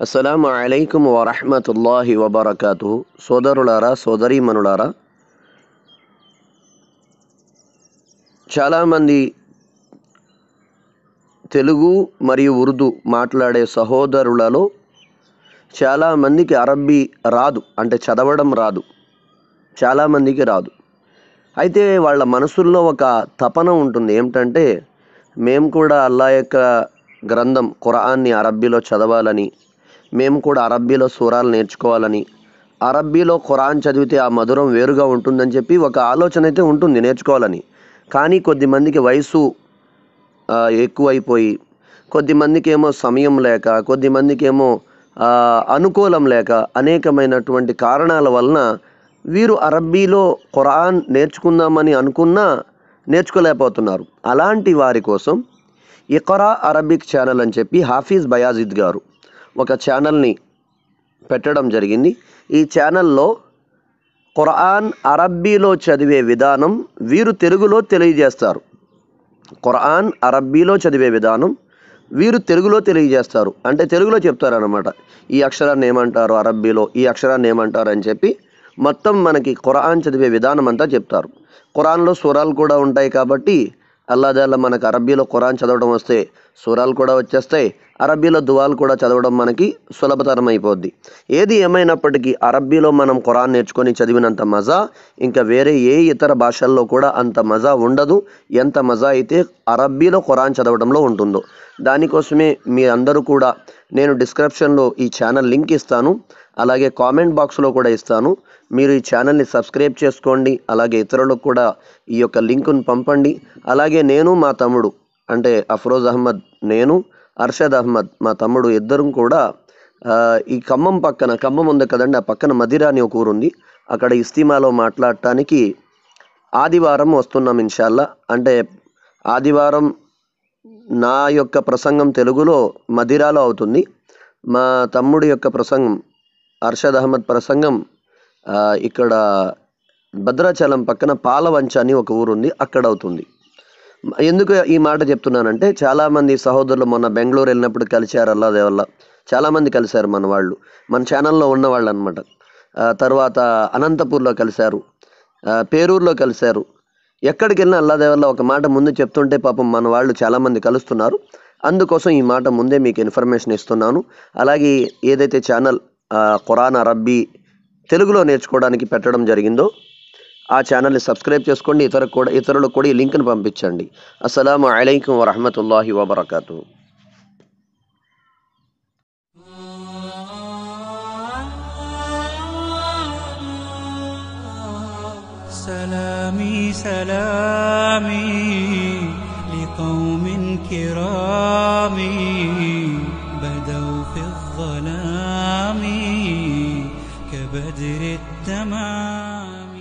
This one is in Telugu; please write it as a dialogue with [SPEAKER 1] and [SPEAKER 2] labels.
[SPEAKER 1] అస్సలం అలైకుం వరహమతుల్లాహి వబర్కాతు సోదరులారా సోదరీమణులారా చాలామంది తెలుగు మరియు ఉర్దూ మాట్లాడే సహోదరులలో చాలామందికి అరబ్బీ రాదు అంటే చదవడం రాదు చాలామందికి రాదు. అయితే వాళ్ళ మనసుల్లో ఒక తపన ఉంటుంది ఏమిటంటే మేము కూడా అల్లా యొక్క గ్రంథం ఖురాన్ని అరబ్బీలో చదవాలని మేము కూడా అరబ్బీలో సూరాలు నేర్చుకోవాలని. అరబ్బీలో ఖురాన్ చదివితే ఆ మధురం వేరుగా ఉంటుందని చెప్పి ఒక ఆలోచన అయితే ఉంటుంది నేర్చుకోవాలని. కానీ కొద్దిమందికి వయసు ఎక్కువైపోయి కొద్దిమందికి ఏమో సమయం లేక కొద్దిమందికి ఏమో అనుకూలం లేక అనేకమైనటువంటి కారణాల వలన వీరు అరబ్బీలో ఖురాన్ నేర్చుకుందామని అనుకున్నా నేర్చుకోలేకపోతున్నారు. అలాంటి వారి కోసం ఇకరా అరబిక్ ఛానల్ అని చెప్పి హాఫీజ్ బయాజిద్ గారు ఒక ఛానల్ని పెట్టడం జరిగింది. ఈ ఛానల్లో ఖురాన్ అరబ్బీలో చదివే విధానం వీరు తెలుగులో తెలియజేస్తారు. ఖురాన్ అరబ్బీలో చదివే విధానం వీరు తెలుగులో తెలియజేస్తారు. అంటే తెలుగులో చెప్తారనమాట ఈ అక్షరాన్ని ఏమంటారు? అరబ్బీలో ఈ అక్షరాన్ని ఏమంటారు అని చెప్పి మొత్తం మనకి ఖురాన్ చదివే విధానం అంతా చెప్తారు. ఖురాన్లో స్వరాలు కూడా ఉంటాయి కాబట్టి అల్లాదల్లా మనకు అరబ్బీలో ఖురాన్ చదవడం వస్తే సూరాలు కూడా వచ్చేస్తాయి. అరబీలో దువాలు కూడా చదవడం మనకి సులభతరం అయిపోద్ది ఏది ఏమైనప్పటికీ అరబ్బీలో మనం ఖురాన్ నేర్చుకొని చదివినంత మజా ఇంకా వేరే ఏ ఇతర భాషల్లో కూడా అంత మజా ఉండదు. ఎంత మజా అయితే అరబ్బీలో ఖురాన్ చదవడంలో ఉంటుందో. దానికోసమే మీ అందరూ కూడా నేను డిస్క్రిప్షన్లో ఈ ఛానల్ లింక్ ఇస్తాను. అలాగే కామెంట్ బాక్స్లో కూడా ఇస్తాను. మీరు ఈ ఛానల్ని సబ్స్క్రైబ్ చేసుకోండి. అలాగే ఇతరులకు కూడా ఈ యొక్క లింకును పంపండి. అలాగే నేను మా తమ్ముడు అంటే అఫ్రోజ్ అహ్మద్ నేను అర్షద్ అహ్మద్ మా తమ్ముడు ఇద్దరం కూడా ఈ ఖమ్మం పక్కన ఖమ్మం ఉంది కదండి ఆ పక్కన మదిరా అని ఒక ఊరు ఉంది అక్కడ ఇస్తీమాలో మాట్లాడటానికి ఆదివారం వస్తున్నాం ఇన్షాల్లా. అంటే ఆదివారం నా యొక్క ప్రసంగం తెలుగులో మదిరాలో అవుతుంది. మా తమ్ముడి యొక్క ప్రసంగం అర్షద్ అహ్మద్ ప్రసంగం ఇక్కడ భద్రాచలం పక్కన పాలవంచ అని ఒక ఊరు ఉంది అక్కడ అవుతుంది. ఎందుకు ఈ మాట చెప్తున్నానంటే చాలామంది సహోదరులు మొన్న బెంగళూరు వెళ్ళినప్పుడు కలిశారు అల్లా దేవల్ల చాలామంది కలిశారు మన వాళ్ళు. మన ఛానల్లో ఉన్నవాళ్ళు అనమాట తర్వాత అనంతపూర్లో కలిశారు. పేరూరులో కలిశారు. ఎక్కడికి వెళ్ళినా అల్లా దేవల్ల ఒక మాట ముందు చెప్తుంటే పాపం మన వాళ్ళు చాలామంది కలుస్తున్నారు. అందుకోసం ఈ మాట ముందే మీకు ఇన్ఫర్మేషన్ ఇస్తున్నాను. అలాగే ఏదైతే ఛానల్ ఖురాన్ అరబ్బీ తెలుగులో నేర్చుకోవడానికి పెట్టడం జరిగిందో ఆ ఛానల్ని సబ్స్క్రైబ్ చేసుకోండి ఇతర కూడా ఇతరులకు కూడా ఈ లింక్ని పంపించండి అస్సలం అయికం వరహమతుల్లాహి వబర్కాతూ
[SPEAKER 2] سلامي سلامي لقوم كرام بدوا في الظلام كبدر التمام